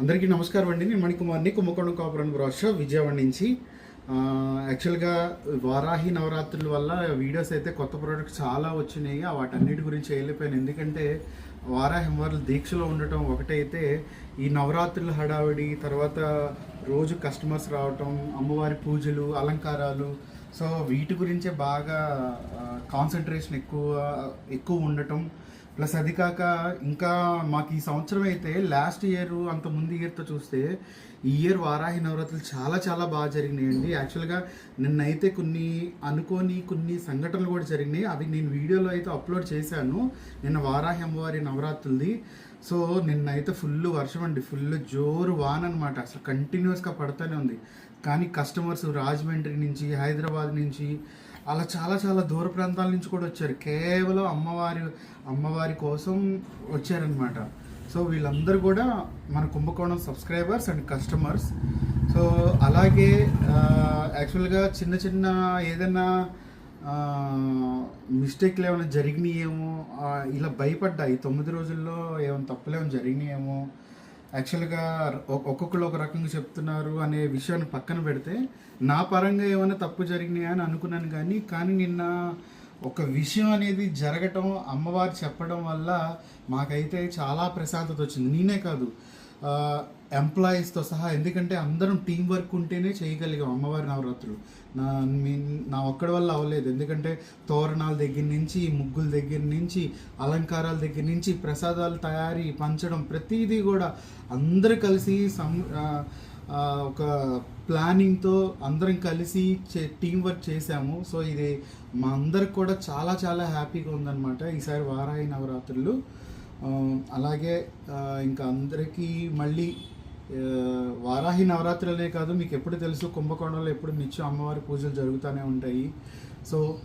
అందరికీ నమస్కారం అండి. నేను మణికుమార్ని కుంభకోణం కాపురం బ్రాష్ విజయవాడ నుంచి. యాక్చువల్గా వారాహి నవరాత్రుల వల్ల వీడియోస్ అయితే కొత్త ప్రోడక్ట్స్ చాలా వచ్చినాయి. వాటన్నిటి గురించి వెళ్ళిపోయాను. ఎందుకంటే వారాహి అమ్మవార్ల దీక్షలో ఉండటం ఒకటైతే ఈ నవరాత్రుల హడావిడి తర్వాత రోజు కస్టమర్స్ రావటం అమ్మవారి పూజలు అలంకారాలు. సో వీటి గురించే బాగా కాన్సన్ట్రేషన్ ఎక్కువ ఎక్కువ ఉండటం. ప్లస్ అది కాక ఇంకా మాకు ఈ సంవత్సరం అయితే లాస్ట్ ఇయర్ అంత ముందు ఇయర్తో చూస్తే ఈ ఇయర్ వారాహి నవరాత్రులు చాలా చాలా బాగా జరిగినాయండి. యాక్చువల్గా నిన్నైతే కొన్ని అనుకోని కొన్ని సంఘటనలు కూడా జరిగినాయి. అవి నేను వీడియోలో అయితే అప్లోడ్ చేశాను. నిన్న వారాహి అమ్మవారి నవరాత్రులది. సో నిన్నైతే ఫుల్ వర్షం అండి. ఫుల్ జోరు వాన్ అనమాట అసలు కంటిన్యూస్గా పడుతూనే ఉంది. కానీ కస్టమర్స్ రాజమండ్రి నుంచి హైదరాబాద్ నుంచి అలా చాలా చాలా దూర ప్రాంతాల నుంచి కూడా వచ్చారు. కేవలం అమ్మవారి అమ్మవారి కోసం వచ్చారనమాట సో వీళ్ళందరూ కూడా మన కుంభకోణం సబ్స్క్రైబర్స్ అండ్ కస్టమర్స్. సో అలాగే యాక్చువల్గా చిన్న చిన్న ఏదైనా మిస్టేక్లు ఏమైనా జరిగినాయేమో ఇలా భయపడ్డా. ఈ తొమ్మిది రోజుల్లో ఏమైనా తప్పులు ఏమైనా జరిగినాయేమో యాక్చువల్గా ఒక్కొక్కరు ఒక రకంగా చెప్తున్నారు అనే విషయాన్ని పక్కన పెడితే నా పరంగా ఏమైనా తప్పు జరిగినాయా అని అనుకున్నాను కానీ కానీ నిన్న ఒక విషయం అనేది జరగటం అమ్మవారు చెప్పడం వల్ల మాకైతే చాలా ప్రశాంతత వచ్చింది. నేనే కాదు ఎంప్లాయీస్తో సహా ఎందుకంటే అందరం టీం వర్క్ ఉంటేనే చేయగలిగాం అమ్మవారి నవరాత్రులు. నా మీ నా ఒక్కడి వల్ల అవ్వలేదు. ఎందుకంటే తోరణాల దగ్గర నుంచి ముగ్గుల దగ్గర నుంచి అలంకారాల దగ్గర నుంచి ప్రసాదాలు తయారీ పంచడం ప్రతిదీ కూడా అందరూ కలిసి సం ఒక ప్లానింగ్తో అందరం కలిసి చే టీం వర్క్ చేశాము. సో ఇది మా అందరికి కూడా చాలా చాలా హ్యాపీగా ఉందన్నమాట. ఈసారి వారాయి నవరాత్రులు. అలాగే ఇంకా అందరికీ మళ్ళీ వారాహి నవరాత్రులనే కాదు మీకు ఎప్పుడు తెలుసు కుంభకోణంలో ఎప్పుడు నిత్యం అమ్మవారి పూజలు జరుగుతూనే ఉంటాయి. సో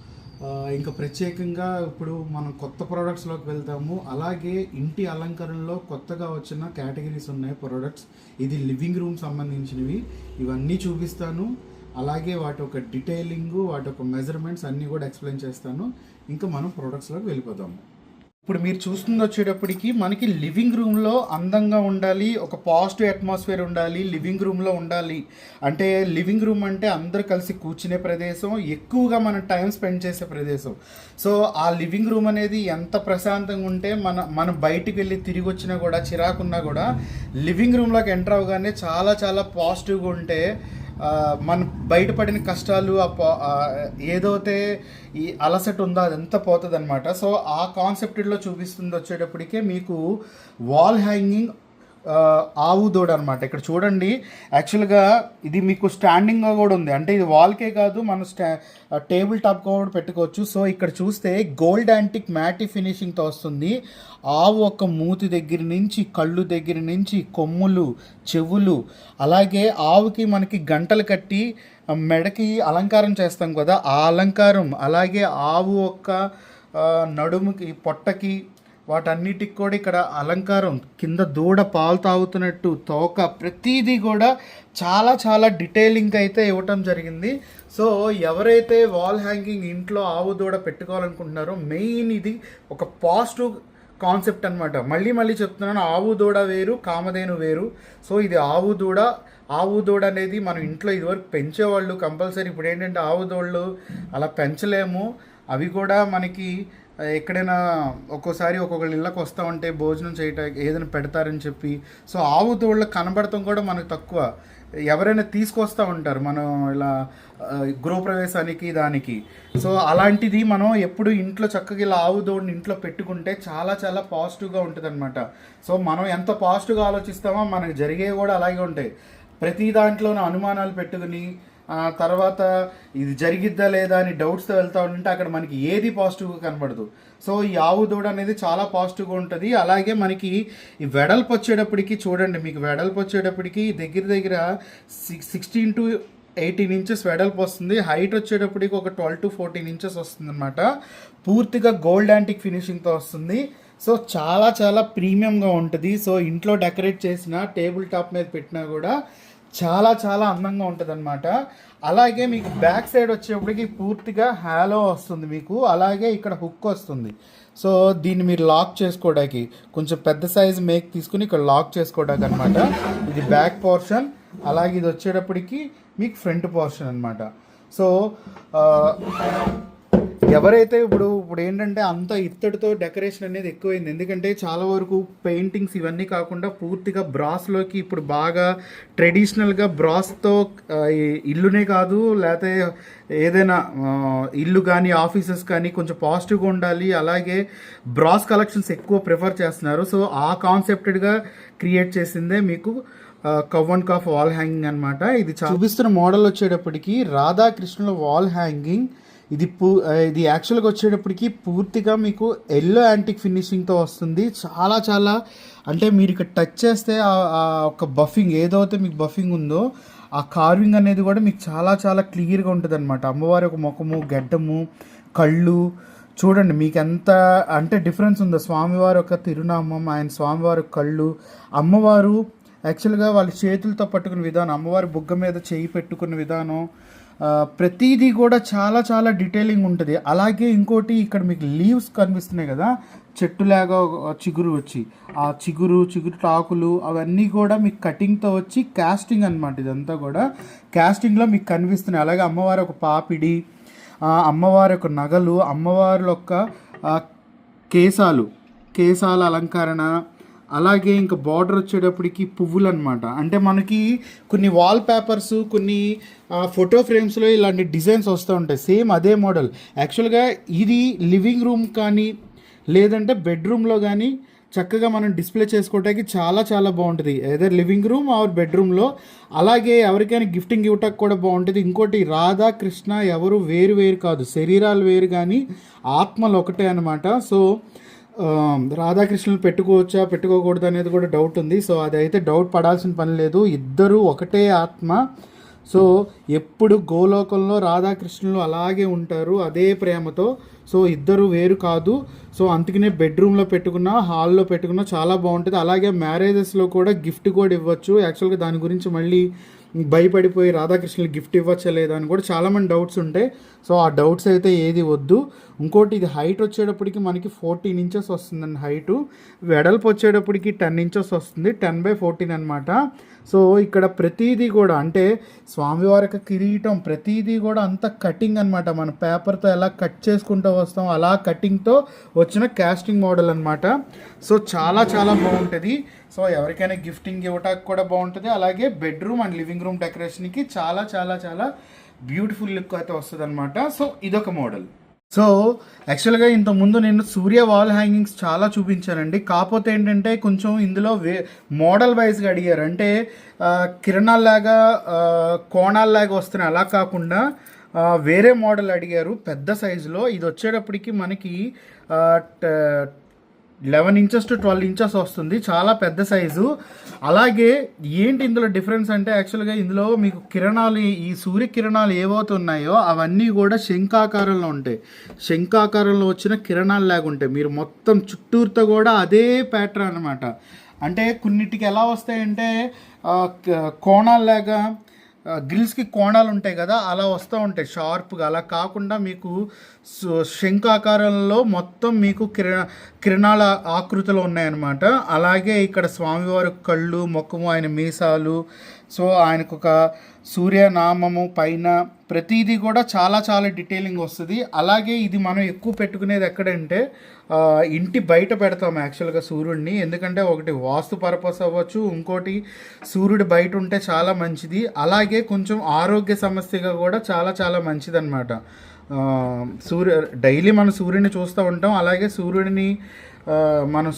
ఇంకా ప్రత్యేకంగా ఇప్పుడు మనం కొత్త ప్రోడక్ట్స్లోకి వెళ్తాము. అలాగే ఇంటి అలంకరణలో కొత్తగా వచ్చిన కేటగిరీస్ ఉన్నాయి ప్రోడక్ట్స్ ఇది లివింగ్ రూమ్ సంబంధించినవి. ఇవన్నీ చూపిస్తాను. అలాగే వాటి ఒక డీటెయిలింగ్ వాటి ఒక మెజర్మెంట్స్ అన్నీ కూడా ఎక్స్ప్లెయిన్ చేస్తాను. ఇంకా మనం ప్రోడక్ట్స్లోకి వెళ్ళిపోదాము. ఇప్పుడు మీరు చూస్తుంది వచ్చేటప్పటికి మనకి లివింగ్ రూమ్లో అందంగా ఉండాలి ఒక పాజిటివ్ అట్మాస్ఫియర్ ఉండాలి లివింగ్ రూమ్లో ఉండాలి. అంటే లివింగ్ రూమ్ అంటే అందరు కలిసి కూర్చునే ప్రదేశం ఎక్కువగా మనం టైం స్పెండ్ చేసే ప్రదేశం. సో ఆ లివింగ్ రూమ్ అనేది ఎంత ప్రశాంతంగా ఉంటే మన మనం బయటికి వెళ్ళి తిరిగి వచ్చినా కూడా చిరాకున్నా కూడా లివింగ్ రూమ్లోకి ఎంటర్ అవగానే చాలా చాలా పాజిటివ్గా ఉంటే మన బయటపడిన కష్టాలు ఆ ఏదైతే ఈ అలసట ఉందో అదంతా పోతుంది అనమాట సో ఆ కాన్సెప్ట్లో చూపిస్తుంది వచ్చేటప్పటికే మీకు వాల్ హ్యాంగింగ్ ఆవు దూడ అనమాట ఇక్కడ చూడండి యాక్చువల్గా ఇది మీకు స్టాండింగ్గా కూడా ఉంది. అంటే ఇది వాల్కే కాదు మనం స్టా టేబుల్ టాప్ కూడా పెట్టుకోవచ్చు. సో ఇక్కడ చూస్తే గోల్డ్ యాంటిక్ మ్యాటి ఫినిషింగ్తో వస్తుంది. ఆవు ఒక మూతి దగ్గర నుంచి కళ్ళు దగ్గర నుంచి కొమ్ములు చెవులు అలాగే ఆవుకి మనకి గంటలు కట్టి మెడకి అలంకారం చేస్తాం కదా ఆ అలంకారం. అలాగే ఆవు యొక్క నడుముకి పొట్టకి వాటన్నిటికి కూడా ఇక్కడ అలంకారం కింద దూడ పాలు తాగుతున్నట్టు తోక ప్రతిదీ కూడా చాలా చాలా డీటెయిలింగ్ అయితే ఇవ్వటం జరిగింది. సో ఎవరైతే వాల్ హ్యాంగింగ్ ఇంట్లో ఆవు దూడ పెట్టుకోవాలనుకుంటున్నారో మెయిన్ ఇది ఒక పాజిటివ్ కాన్సెప్ట్ అనమాట మళ్ళీ మళ్ళీ చెప్తున్నాను ఆవు దూడ వేరు కామధేను వేరు. సో ఇది ఆవు దూడ ఆవు దూడ అనేది మనం ఇంట్లో ఇదివరకు పెంచేవాళ్ళు కంపల్సరీ. ఇప్పుడు ఏంటంటే ఆవు దూడలు అలా పెంచలేము. అవి కూడా మనకి ఎక్కడైనా ఒక్కోసారి ఒక్కొక్కళ్ళ ఇళ్ళకి వస్తూ ఉంటే భోజనం చేయటానికి ఏదైనా పెడతారని చెప్పి. సో ఆవు దూడలు కనబడటం కూడా మనకు తక్కువ. ఎవరైనా తీసుకొస్తూ ఉంటారు మనం ఇలా గృహప్రవేశానికి దానికి. సో అలాంటిది మనం ఎప్పుడు ఇంట్లో చక్కగా ఇలా ఆవు దోడిని ఇంట్లో పెట్టుకుంటే చాలా చాలా పాజిటివ్గా ఉంటుంది సో మనం ఎంత పాజిటివ్గా ఆలోచిస్తామో మనకు జరిగేవి కూడా అలాగే ఉంటాయి. ప్రతి దాంట్లోనూ అనుమానాలు పెట్టుకుని తర్వాత ఇది జరిగిద్దా లేదా అని డౌట్స్తో వెళ్తా ఉంటే అక్కడ మనకి ఏది పాజిటివ్గా కనబడదు. సో ఈ ఆవు దూడ అనేది చాలా పాజిటివ్గా ఉంటుంది. అలాగే మనకి ఈ వెడల్పు వచ్చేటప్పటికి చూడండి మీకు వెడల్పు వచ్చేటప్పటికి దగ్గర దగ్గర six sixteen to eighteen inches వెడల్పు వస్తుంది. హైట్ వచ్చేటప్పటికి ఒక ట్వెల్వ్ టు ఫోర్టీన్ ఇంచెస్ వస్తుంది అనమాట పూర్తిగా గోల్డ్ యాంటిక్ ఫినిషింగ్తో వస్తుంది. సో చాలా చాలా ప్రీమియంగా ఉంటుంది. సో ఇంట్లో డెకరేట్ చేసిన టేబుల్ టాప్ మీద పెట్టినా కూడా చాలా చాలా అందంగా ఉంటుంది అనమాట అలాగే మీకు బ్యాక్ సైడ్ వచ్చేప్పటికి పూర్తిగా హ్యాలో వస్తుంది మీకు. అలాగే ఇక్కడ హుక్ వస్తుంది. సో దీన్ని మీరు లాక్ చేసుకోవడానికి కొంచెం పెద్ద సైజ్ మేక్ తీసుకుని ఇక్కడ లాక్ చేసుకోవడానికి అనమాట ఇది బ్యాక్ పోర్షన్ అలాగే ఇది వచ్చేటప్పటికి మీకు ఫ్రంట్ పోర్షన్ అనమాట సో ఎవరైతే ఇప్పుడు ఇప్పుడు ఏంటంటే అంత ఇత్తడితో డెకరేషన్ అనేది ఎక్కువైంది. ఎందుకంటే చాలా వరకు పెయింటింగ్స్ ఇవన్నీ కాకుండా పూర్తిగా బ్రాస్లోకి ఇప్పుడు బాగా ట్రెడిషనల్గా బ్రాస్తో ఇల్లునే కాదు లేకపోతే ఏదైనా ఇల్లు కానీ ఆఫీసెస్ కానీ కొంచెం పాజిటివ్గా ఉండాలి. అలాగే బ్రాస్ కలెక్షన్స్ ఎక్కువ ప్రిఫర్ చేస్తున్నారు. సో ఆ కాన్సెప్టెడ్గా క్రియేట్ చేసిందే మీకు cow and calf wall hanging అనమాట ఇది చూపిస్తున్న మోడల్ వచ్చేటప్పటికి రాధాకృష్ణుల వాల్ హ్యాంగింగ్. ఇది పూ ఇది యాక్చువల్గా వచ్చేటప్పటికి పూర్తిగా మీకు ఎల్లో యాంటిక్ ఫినిషింగ్తో వస్తుంది. చాలా చాలా అంటే మీరు ఇక్కడ టచ్ చేస్తే ఒక బఫింగ్ ఏదైతే మీకు బఫింగ్ ఉందో ఆ కార్వింగ్ అనేది కూడా మీకు చాలా చాలా క్లియర్గా ఉంటుంది అనమాట అమ్మవారి ఒక ముఖము గడ్డము కళ్ళు చూడండి మీకు ఎంత అంటే డిఫరెన్స్ ఉందో? స్వామివారి యొక్క తిరునామం ఆయన స్వామివారి కళ్ళు అమ్మవారు యాక్చువల్గా వాళ్ళ చేతులతో పట్టుకున్న విధానం అమ్మవారి బుగ్గ మీద చేయి పెట్టుకున్న విధానం ప్రతిదీ కూడా చాలా చాలా డీటెయిలింగ్ ఉంటుంది. అలాగే ఇంకోటి ఇక్కడ మీకు లీవ్స్ కనిపిస్తున్నాయి కదా చెట్టులాగా చిగురు వచ్చి ఆ చిగురు చిగురు టాకులు అవన్నీ కూడా మీకు కటింగ్తో వచ్చి క్యాస్టింగ్ అనమాట ఇదంతా కూడా. క్యాస్టింగ్లో మీకు కనిపిస్తున్నాయి. అలాగే అమ్మవారి ఒక పాపిడి అమ్మవారి యొక్క నగలు అమ్మవారి యొక్క కేశాలు కేశాల అలంకరణ అలాగే ఇంకా బార్డర్ వచ్చేటప్పటికి పువ్వులు అనమాట అంటే మనకి కొన్ని వాల్ పేపర్స్ కొన్ని ఫోటో ఫ్రేమ్స్లో ఇలాంటి డిజైన్స్ వస్తూ ఉంటాయి. సేమ్ అదే మోడల్ యాక్చువల్గా ఇది లివింగ్ రూమ్ కానీ లేదంటే బెడ్రూమ్లో కానీ చక్కగా మనం డిస్ప్లే చేసుకోవడానికి చాలా చాలా బాగుంటుంది. ఏదర్ లివింగ్ రూమ్ ఆర్ బెడ్రూమ్లో అలాగే ఎవరికైనా గిఫ్టింగ్ ఇవ్వటానికి కూడా బాగుంటుంది. ఇంకోటి రాధా కృష్ణ ఎవరు వేరు వేరు కాదు. శరీరాలు వేరు కానీ ఆత్మలు ఒకటే అనమాట సో రాధాకృష్ణులు పెట్టుకోవచ్చా పెట్టుకోకూడదు అనేది కూడా డౌట్ ఉంది. సో అదైతే డౌట్ పడాల్సిన పని లేదు. ఇద్దరు ఒకటే ఆత్మ. సో ఎప్పుడు గోలోకంలో రాధాకృష్ణులు అలాగే ఉంటారు అదే ప్రేమతో. సో ఇద్దరు వేరు కాదు. సో అందుకనే బెడ్రూమ్లో పెట్టుకున్న హాల్లో పెట్టుకున్న చాలా బాగుంటుంది. అలాగే మ్యారేజెస్లో కూడా గిఫ్ట్ కూడా ఇవ్వచ్చు. యాక్చువల్గా దాని గురించి మళ్ళీ భయపడిపోయి రాధాకృష్ణులు గిఫ్ట్ ఇవ్వచ్చా లేదా అని కూడా చాలామంది డౌట్స్ ఉంటాయి. సో ఆ డౌట్స్ అయితే ఏది వద్దు. ఇంకోటి ఇది హైట్ వచ్చేటప్పటికి మనకి ఫోర్టీన్ ఇంచెస్ వస్తుందండి హైటు. వెడల్పు వచ్చేటప్పటికి టెన్ ఇంచెస్ వస్తుంది. టెన్ బై ఫోర్టీన్ అనమాట సో ఇక్కడ ప్రతిదీ కూడా అంటే స్వామివారి యొక్క కిరీటం ప్రతిదీ కూడా అంత కటింగ్ అనమాట మన పేపర్తో ఎలా కట్ చేసుకుంటూ వస్తాం అలా కటింగ్తో వచ్చిన క్యాస్టింగ్ మోడల్ అనమాట సో చాలా చాలా బాగుంటుంది. సో ఎవరికైనా గిఫ్టింగ్ ఇవ్వటానికి కూడా బాగుంటుంది. అలాగే బెడ్రూమ్ అండ్ లివింగ్ రూమ్ డెకరేషన్కి చాలా చాలా చాలా బ్యూటిఫుల్ లుక్ అయితే వస్తుంది అనమాట సో ఇదొక మోడల్ సో యాక్చువల్గా ఇంతకుముందు నేను సూర్య వాల్ హ్యాంగింగ్స్ చాలా చూపించానండి. కాకపోతే ఏంటంటే కొంచెం ఇందులో వే మోడల్ వైజ్గా అడిగారు. అంటే కిరణాల్లాగా కోణాల్లాగా వస్తున్నాయి అలా కాకుండా వేరే మోడల్ అడిగారు పెద్ద సైజులో. ఇది వచ్చేటప్పటికి మనకి eleven inches to twelve inches వస్తుంది. చాలా పెద్ద సైజు. అలాగే ఏంటి ఇందులో డిఫరెన్స్ అంటే యాక్చువల్గా ఇందులో మీకు కిరణాలు ఈ సూర్య కిరణాలు అవన్నీ కూడా శంఖాకారంలో ఉంటాయి. శంఖాకారంలో వచ్చిన కిరణాలు లాగా ఉంటాయి. మీరు మొత్తం చుట్టూరుతో కూడా అదే ప్యాటర్న్ అనమాట అంటే కొన్నిటికి ఎలా వస్తాయంటే కోణాలు లేక కోణాల్లాగా గ్రిల్స్కి కోణాలు ఉంటాయి కదా అలా వస్తూ ఉంటాయి షార్ప్గా. అలా కాకుండా మీకు శంఖాకారంలో మొత్తం మీకు కిరణ కిరణాల ఆకృతిలో ఉన్నాయన్నమాట. అలాగే ఇక్కడ స్వామివారి కళ్ళు ముఖము ఆయన మీసాలు సో ఆయనకు ఒక సూర్యనామము పైన ప్రతిదీ కూడా చాలా చాలా డీటెయిలింగ్ వస్తుంది. అలాగే ఇది మనం ఎక్కువ పెట్టుకునేది ఎక్కడంటే ఇంటి బయట పెడతాం యాక్చువల్గా సూర్యుడిని. ఎందుకంటే ఒకటి వాస్తు పర్పస్ అవ్వచ్చు ఇంకోటి సూర్యుడు బయట ఉంటే చాలా మంచిది. అలాగే కొంచెం ఆరోగ్య సమస్యగా కూడా చాలా చాలా మంచిదన్నమాట. సూర్య డైలీ మనం సూర్యుడిని చూస్తూ ఉంటాం. అలాగే సూర్యుడిని మనం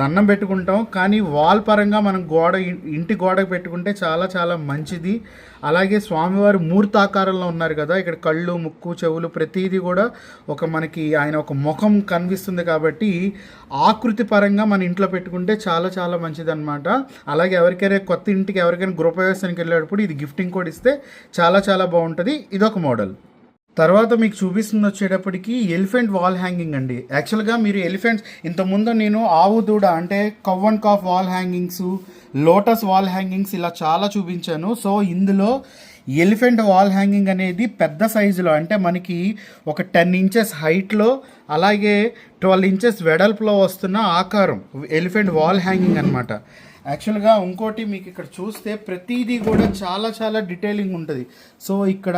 దండం పెట్టుకుంటాం. కానీ వాల్ పరంగా మనం గోడ ఇంటి గోడకు పెట్టుకుంటే చాలా చాలా మంచిది. అలాగే స్వామివారు మూర్తాకారంలో ఉన్నారు కదా ఇక్కడ కళ్ళు ముక్కు చెవులు ప్రతిదీ కూడా ఒక మనకి ఆయన ఒక ముఖం కనిపిస్తుంది కాబట్టి ఆకృతి పరంగా మన ఇంట్లో పెట్టుకుంటే చాలా చాలా మంచిది అనమాట అలాగే ఎవరికైనా కొత్త ఇంటికి ఎవరికైనా గృహప్రవేశానికి వెళ్ళేటప్పుడు ఇది గిఫ్టింగ్ కూడా ఇస్తే చాలా చాలా బాగుంటుంది. ఇదొక మోడల్. తర్వాత మీకు చూపిస్తుంది వచ్చేటప్పటికి ఎలిఫెంట్ వాల్ హ్యాంగింగ్ అండి. యాక్చువల్గా మీరు ఎలిఫెంట్స్ ఇంతకుముందు నేను ఆవు దూడ అంటే cow and calf wall hangings lotus wall hangings ఇలా చాలా చూపించాను. సో ఇందులో ఎలిఫెంట్ వాల్ హ్యాంగింగ్ అనేది పెద్ద సైజులో అంటే మనకి ఒక టెన్ ఇంచెస్ హైట్లో అలాగే ట్వెల్వ్ ఇంచెస్ వెడల్పులో వస్తున్న ఆకారం ఎలిఫెంట్ వాల్ హ్యాంగింగ్ అనమాట యాక్చువల్గా ఇంకోటి మీకు ఇక్కడ చూస్తే ప్రతిదీ కూడా చాలా చాలా డీటెయిలింగ్ ఉంటుంది. సో ఇక్కడ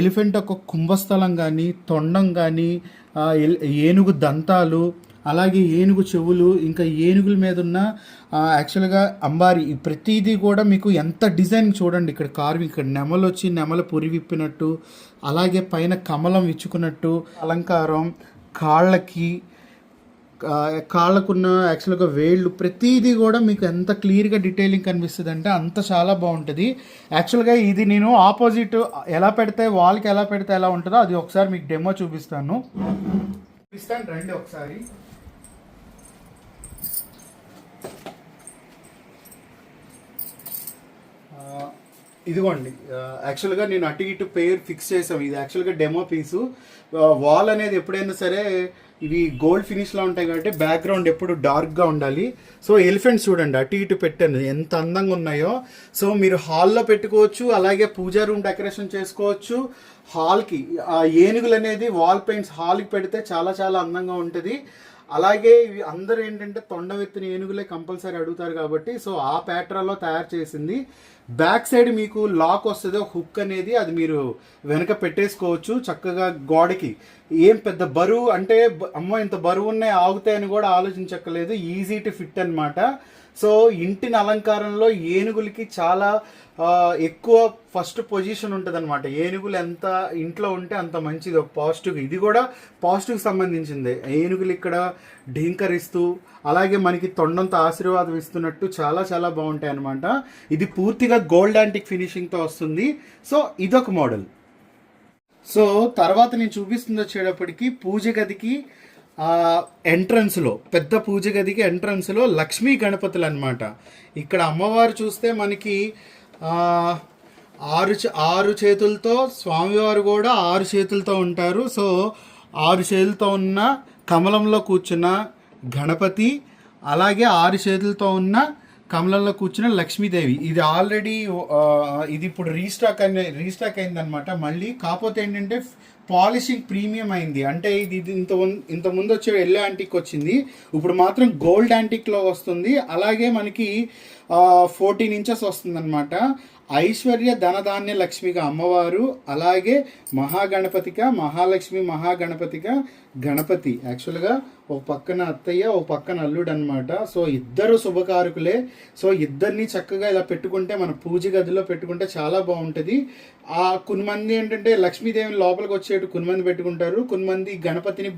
ఎలిఫెంట్ ఒక కుంభస్థలం కానీ తొండం కానీ ఏనుగు దంతాలు అలాగే ఏనుగు చెవులు ఇంకా ఏనుగుల మీద ఉన్న యాక్చువల్గా అంబారి ప్రతిదీ కూడా మీకు ఎంత డిజైన్ చూడండి. ఇక్కడ కార్వి ఇక్కడ నెమలు వచ్చి నెమల పురి విప్పినట్టు అలాగే పైన కమలం ఇచ్చుకున్నట్టు అలంకారం కాళ్ళకి కాళ్ళకున్న యాక్చువల్గా వేళ్ళు ప్రతిదీ కూడా మీకు ఎంత క్లియర్గా డీటెయిలింగ్ కనిపిస్తుంది అంటే అంత చాలా బాగుంటుంది. యాక్చువల్గా ఇది నేను ఆపోజిట్ ఎలా పెడితే వాల్కి ఎలా పెడితే ఎలా ఉంటుందో అది ఒకసారి మీకు డెమో చూపిస్తాను. చూపిస్తాను రండి ఒకసారి. ఇదిగోండి. యాక్చువల్గా నేను అటు ఇటు పేరు ఫిక్స్ చేసాం ఇది యాక్చువల్గా డెమో పీసు. వాల్ అనేది ఎప్పుడైనా సరే ఇవి గోల్డ్ ఫినిష్లో ఉంటాయి కాబట్టి బ్యాక్గ్రౌండ్ ఎప్పుడు డార్క్గా ఉండాలి. సో ఎలిఫెంట్స్ చూడండి అటు ఇటు పెట్టాను. ఎంత అందంగా ఉన్నాయో. సో మీరు హాల్లో పెట్టుకోవచ్చు అలాగే పూజా రూమ్ డెకరేషన్ చేసుకోవచ్చు. హాల్కి ఆ ఏనుగులు అనేది వాల్ పెయింట్స్ హాల్కి పెడితే చాలా చాలా అందంగా ఉంటుంది. అలాగే ఇవి అందరూ ఏంటంటే తొండవెత్తిన ఏనుగులే కంపల్సరీ అడుగుతారు కాబట్టి సో ఆ ప్యాట్రాలో తయారు చేసింది. బ్యాక్ సైడ్ మీకు లాక్ వస్తుంది ఒక హుక్ అనేది అది మీరు వెనక పెట్టేసుకోవచ్చు చక్కగా గోడకి. ఏం పెద్ద బరువు అంటే అమ్మ అమ్మో ఇంత బరువు ఉన్నాయి ఆగుతాయని కూడా ఆలోచించక్కలేదు ఈజీ టు ఫిట్ అన్నమాట. సో ఇంటిని అలంకారంలో ఏనుగులకి చాలా ఎక్కువ ఫస్ట్ పొజిషన్ ఉంటుంది అనమాట ఏనుగులు ఎంత ఇంట్లో ఉంటే అంత మంచిది ఒక పాజిటివ్ ఇది కూడా పాజిటివ్కి సంబంధించిందే. ఏనుగులు ఇక్కడ ఢీంకరిస్తూ అలాగే మనకి తొండంతో ఆశీర్వాదం ఇస్తున్నట్టు చాలా చాలా బాగుంటాయి అనమాట ఇది పూర్తిగా గోల్డ్ యాంటిక్ ఫినిషింగ్తో వస్తుంది. సో ఇదొక మోడల్ సో తర్వాత నేను చూపిస్తుంది వచ్చేటప్పటికి పూజ గదికి ఎంట్రన్స్లో పెద్ద పూజ గదికి ఎంట్రన్స్లో లక్ష్మీ గణపతులు అనమాట ఇక్కడ అమ్మవారు చూస్తే మనకి ఆరు చే- ఆరు చేతులతో స్వామివారు కూడా ఆరు చేతులతో ఉంటారు. సో ఆరు చేతులతో ఉన్న కమలంలో కూర్చున్న గణపతి అలాగే ఆరు చేతులతో ఉన్న కమలంలో కూర్చున్న లక్ష్మీదేవి. ఇది ఆల్రెడీ ఇది ఇప్పుడు రీస్టాక్ అనే రీస్టాక్ అయిందనమాట మళ్ళీ కాకపోతే ఏంటంటే పాలిషింగ్ ప్రీమియం అయింది. అంటే ఇది ఇది ఇంత ఇంత ముందు వచ్చే ఎల్లో యాంటిక్ వచ్చింది. ఇప్పుడు మాత్రం గోల్డ్ యాంటిక్లో వస్తుంది. అలాగే మనకి ఫోర్టీన్ ఇంచెస్ వస్తుందన్నమాట. ఐశ్వర్య ధనధాన్య లక్ష్మిగా అమ్మవారు అలాగే మహాగణపతిగా మహాలక్ష్మి మహాగణపతిగా గణపతి. యాక్చువల్గా ఒక పక్కన అత్తయ్య ఒక పక్కన అల్లుడు అనమాట సో ఇద్దరు శుభకారకులే. సో ఇద్దరిని చక్కగా ఇలా పెట్టుకుంటే మన పూజ గదిలో పెట్టుకుంటే చాలా బాగుంటుంది. ఆ కొంతమంది ఏంటంటే లక్ష్మీదేవిని లోపలికి వచ్చేట్టు కొన్నిమంది పెట్టుకుంటారు. కొంతమంది గణపతిని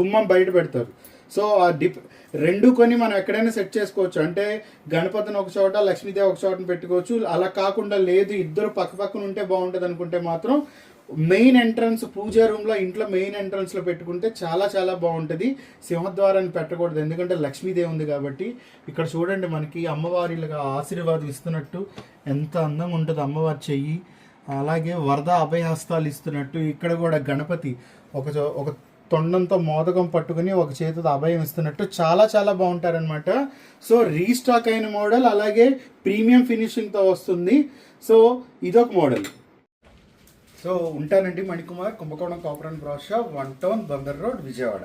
గుమ్మం బయట పెడతారు. సో ఆ డిప్ రెండు కొని మనం ఎక్కడైనా సెట్ చేసుకోవచ్చు. అంటే గణపతిని ఒక చోట లక్ష్మీదేవి ఒక చోట పెట్టుకోవచ్చు. అలా కాకుండా లేదు ఇద్దరు పక్క పక్కన ఉంటే బాగుంటుంది అనుకుంటే మాత్రం మెయిన్ ఎంట్రన్స్ పూజా రూమ్లో ఇంట్లో మెయిన్ ఎంట్రన్స్లో పెట్టుకుంటే చాలా చాలా బాగుంటుంది. సింహద్వారాన్ని పెట్టకూడదు ఎందుకంటే లక్ష్మీదేవి ఉంది కాబట్టి. ఇక్కడ చూడండి మనకి అమ్మవారిలుగా ఆశీర్వాదం ఇస్తున్నట్టు ఎంత అందంగా ఉంటుంది అమ్మవారి చెయ్యి. అలాగే వరద అభయహస్తాలు ఇస్తున్నట్టు ఇక్కడ కూడా గణపతి ఒక చో- ఒక తొండంతో మోదకం పట్టుకుని ఒక చేతితో అభయం ఇస్తున్నట్టు చాలా చాలా బాగుంటారనమాట సో రీస్టాక్ అయిన మోడల్ అలాగే ప్రీమియం ఫినిషింగ్తో వస్తుంది. సో ఇదొక మోడల్. సో ఉంటానండి Manikumar Kumbakonam copper and brass shop one town Bandar road Vijayawada.